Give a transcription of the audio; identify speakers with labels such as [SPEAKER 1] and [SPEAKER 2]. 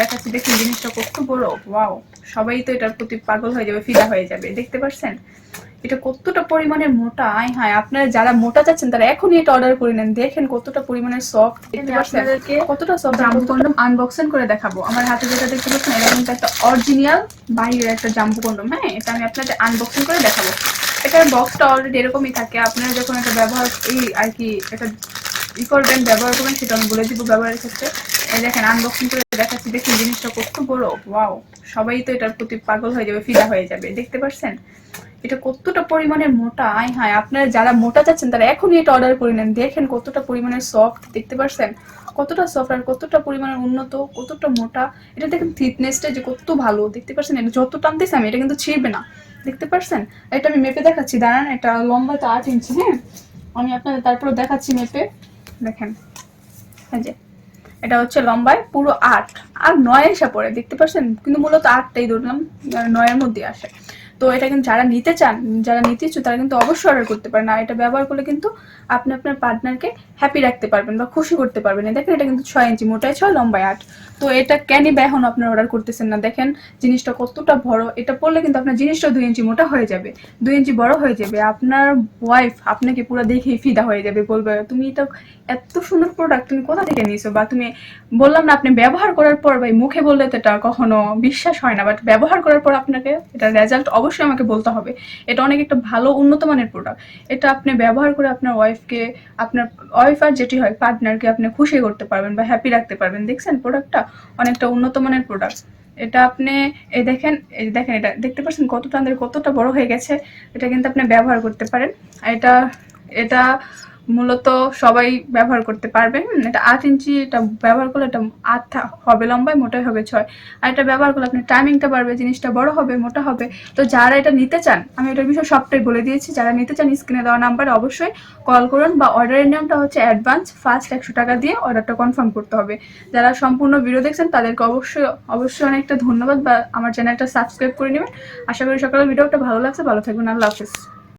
[SPEAKER 1] দেখাচ্ছি দেখুন জিনিসটা কত বড়। ওয়াও সবাই তো এটার প্রতি পাগল হয়ে যাবে ফিদা হয়ে যাবে দেখতে পাচ্ছেন এটা কতটা পরিমাণের মোটা আয় হ্যাঁ আপনারা যারা মোটা চাচ্ছেন তারা এখনই এটা অর্ডার করে নেন দেখেন কতটা পরিমাণের সফট
[SPEAKER 2] আপনাদেরকে
[SPEAKER 1] কতটা সফট জাম্বু কন্ডম আনবক্সিং করে দেখাবো। আমার হাতে যেটা দেখতে পাচ্ছেন এটা কিন্তু একটা অরিজিনাল বাইরের একটা জাম্বু কন্ডম হ্যাঁ? এটা আমি আপনাদের আনবক্সিং করে দেখাবো। এটার বক্সটা অলরেডি এরকমই থাকে আপনারা যখন এটা ব্যবহার এই আর কি এটা ই করবেন ব্যবহার করবেন সেটা আমি বলে দিব ব্যবহারের ক্ষেত্রে। এই দেখেন আনবক্সিং করে দেখাচ্ছি, দেখুন জিনিসটা কত বড়, ওয়াও। সবাই তো এটার প্রতি পাগল হয়ে যাবে, ফিদা হয়ে যাবে, দেখতে পাচ্ছেন এটা কতটা পরিমাণের মোটা, আয় হায়, আপনারা যারা মোটা চাচ্ছেন, তারা এখনই এটা অর্ডার করে নেন। দেখেন কতটা পরিমাণের সফট দেখতে পাচ্ছেন কতটা সফট আর কতটা পরিমাণের উন্নত, কতটা মোটা। এটা দেখেন থিকনেসটা যে কত ভালো, দেখতে পাচ্ছেন এটা যত টানতেছে আমি, এটা কিন্তু ছিঁড়বে না, দেখতে পাচ্ছেন এটা আমি মেপে দেখাচ্ছি, দাঁড়ান, এটা লম্বা তো আট ইঞ্চি হ্যাঁ? আমি আপনাদের তারপরে দেখাচ্ছি মেপে। দেখেন, এই যে এটা হচ্ছে লম্বায় পুরো আট। আর নয় এসে পড়ে, দেখতে পাচ্ছেন কিন্তু মূলত আটটাই ধরলাম নয়ের মধ্যে আসে। তো এটা কিন্তু যারা নিতে চান, যারা নিতে ইচ্ছুক, তারা কিন্তু অবশ্যই অর্ডার করতে পারেন। আর এটা ব্যবহার করলে কিন্তু আপনি আপনার পার্টনারকে হ্যাপি রাখতে পারবেন বা খুশি করতে পারবেন। দেখেন, এটা কিন্তু ছয় ইঞ্চি মোটায় ছয় লম্বায় আট। তো এটা কেনই বা এখন আপনার অর্ডার করতেছেন না? দেখেন, জিনিসটা কতটা বড়। এটা পড়লে কিন্তু আপনার জিনিসটা দুই ইঞ্চি মোটা হয়ে যাবে। দুই ইঞ্চি বড় হয়ে যাবে। আপনার ওয়াইফ আপনাকে পুরো দেখেই ফিদা হয়ে যাবে, বলবে, তুমি এটা এত সুন্দর প্রোডাক্ট তুমি কোথা থেকে নিয়েছো বা তুমি বললাম না, আপনি ব্যবহার করার পর ভাই, মুখে বললে তো এটা কখনো বিশ্বাস হয় না। বাট ব্যবহার করার পর আপনাকে এটা রেজাল্ট অবশ্যই আমাকে বলতে হবে। এটা অনেক একটা ভালো উন্নত মানের প্রোডাক্ট এটা আপনি ব্যবহার করে আপনার ওয়াইফকে আপনার ওয়াইফ আর যেটি হয় পার্টনারকে আপনি খুশি করতে পারবেন বা হ্যাপি রাখতে পারবেন। দেখছেন প্রোডাক্টটা অনেকটা উন্নত মানের প্রোডাক্ট এটা আপনি, এই দেখেন এই দেখেন এটা, দেখতে পাচ্ছেন কতটা আমাদের কতটা বড় হয়ে গেছে। এটা কিন্তু আপনি ব্যবহার করতে পারেন। এটা এটা মূলত সবাই ব্যবহার করতে পারবেন এটা আট ইঞ্চি এটা ব্যবহার করলে এটা আট হবে লম্বায়, মোটাই হবে ছয়। আর এটা ব্যবহার করলে আপনার টাইমিংটা বাড়বে, জিনিসটা বড় হবে, মোটা হবে। তো যারা এটা নিতে চান, আমি এটার বিষয়ে সবটাই বলে দিয়েছি, যারা নিতে চান স্ক্রিনে দেওয়া নাম্বারে অবশ্যই কল করুন বা অর্ডারের নিয়মটা হচ্ছে অ্যাডভান্স ফার্স্ট একশো টাকা দিয়ে অর্ডারটা কনফার্ম করতে হবে। যারা সম্পূর্ণ ভিডিও দেখছেন, তাদেরকে অবশ্যই অবশ্যই অনেকটা ধন্যবাদ বা আমার চ্যানেলটা সাবস্ক্রাইব করে নেবেন। আশা করি সকালে ভিডিওটা ভালো লাগছে, ভালো থাকবেন, আল্লাহ হাফিজ।